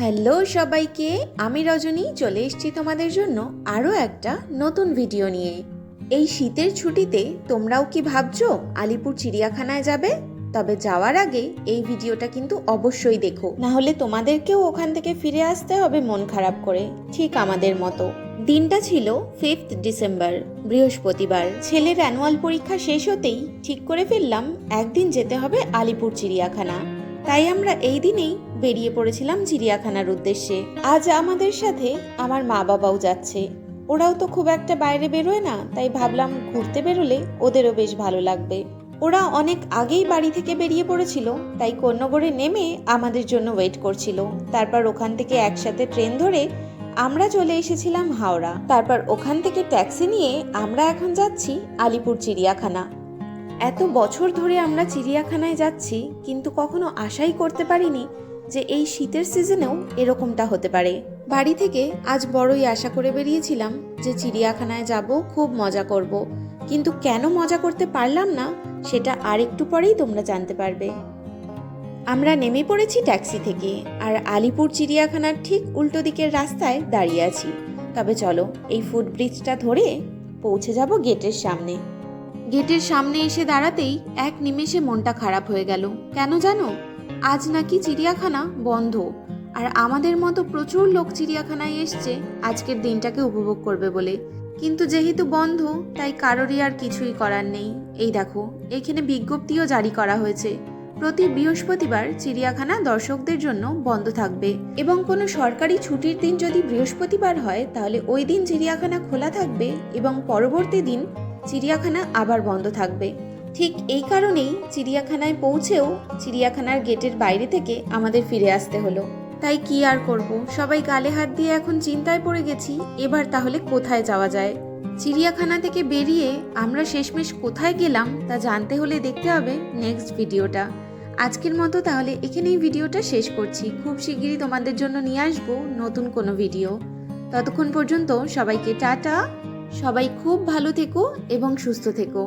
Hello সবাইকে, আমি রজনী, চলে এসেছি তোমাদের জন্য আরও একটা নতুন ভিডিও নিয়ে। এই শীতের ছুটিতে তোমরাও কি ভাবছ আলিপুর চিড়িয়াখানায় যাবে? তবে যাওয়ার আগে এই ভিডিওটা কিন্তু অবশ্যই দেখো। না হলে তোমাদেরকেও ওখান থেকে ফিরে আসতে হবে মন খারাপ করে, ঠিক আমাদের মতো। দিনটা ছিল ফিফথ ডিসেম্বর বৃহস্পতিবার। ছেলের অ্যানুয়াল পরীক্ষা শেষ হতেই ঠিক করে ফেললাম, একদিন যেতে হবে আলিপুর চিড়িয়াখানা। তাই আমরা এই দিনেই বেরিয়ে পড়েছিলাম চিড়িয়াখানার উদ্দেশ্যে। আজ আমাদের সাথে আমার মা বাবাও যাচ্ছে। ওরাও তো খুব একটা বাইরে বেরোয় না, তাই ভাবলাম ঘুরতে বেরোলে ওদেরও বেশ ভালো লাগবে। ওরা অনেক আগেই বাড়ি থেকে বেরিয়ে পড়েছিল, তাই কন্যগড়ে নেমে আমাদের জন্য ওয়েট করছিল। তারপর ওখান থেকে একসাথে ট্রেন ধরে আমরা চলে এসেছিলাম হাওড়া। তারপর ওখান থেকে ট্যাক্সি নিয়ে আমরা এখন যাচ্ছি আলিপুর চিড়িয়াখানা। এত বছর ধরে আমরা চিড়িয়াখানায় যাচ্ছি, কিন্তু কখনো আশাই করতে পারিনি যে এই শীতের সিজনেও এরকমটা হতে পারে। বাড়ি থেকে আজ বড়ই আশা করে বেরিয়েছিলাম যে চিড়িয়াখানায় যাব, খুব মজা করব। কিন্তু কেন মজা করতে পারলাম না, সেটা আর একটু পরেই তোমরা জানতে পারবে। আমরা নেমে পড়েছি ট্যাক্সি থেকে, আর আলিপুর চিড়িয়াখানার ঠিক উল্টো দিকের রাস্তায় দাঁড়িয়ে আছি। তবে চলো, এই ফুটব্রিজটা ধরে পৌঁছে যাব গেটের সামনে। গেটের সামনে এসে দাঁড়াতেই এক নিমেষে মনটা খারাপ হয়ে গেল। কেন জানো? আজ নাকি চিড়িয়াখানা বন্ধ। আর আমাদের মতো প্রচুর লোক চিড়িয়াখানায় এসছে আজকের দিনটাকে উপভোগ করবে বলে। কিন্তু যেহেতু বন্ধ, তাই কারোরই আর কিছুই করার নেই। এই দেখো, এখানে বিজ্ঞপ্তিও জারি করা হয়েছে। প্রতি বৃহস্পতিবার চিড়িয়াখানা দর্শকদের জন্য বন্ধ থাকবে। এবং কোনো সরকারি ছুটির দিন যদি বৃহস্পতিবার হয়, তাহলে ওই দিন চিড়িয়াখানা খোলা থাকবে এবং পরবর্তী দিন চিড়িয়াখানা আবার বন্ধ থাকবে। ঠিক এই কারণেই চিড়িয়াখানায় পৌঁছেও চিড়িয়াখানার গেটের বাইরে থেকে আমাদের ফিরে আসতে হলো। তাই কি আর করব? সবাই গালে হাত দিয়ে এখন চিন্তায় পড়ে গেছি, এবার তাহলে কোথায় যাওয়া যায়? চিড়িয়াখানা থেকে বেরিয়ে আমরা শেষমেশ কোথায় গেলাম তা জানতে হলে দেখতে হবে নেক্সট ভিডিওটা। আজকের মতো তাহলে এখানেই ভিডিওটা শেষ করছি। খুব শিগগিরই তোমাদের জন্য নিয়ে আসব নতুন কোনো ভিডিও। ততক্ষণ পর্যন্ত সবাইকে টাটা। সবাই খুব ভালো থেকো এবং সুস্থ থেকো।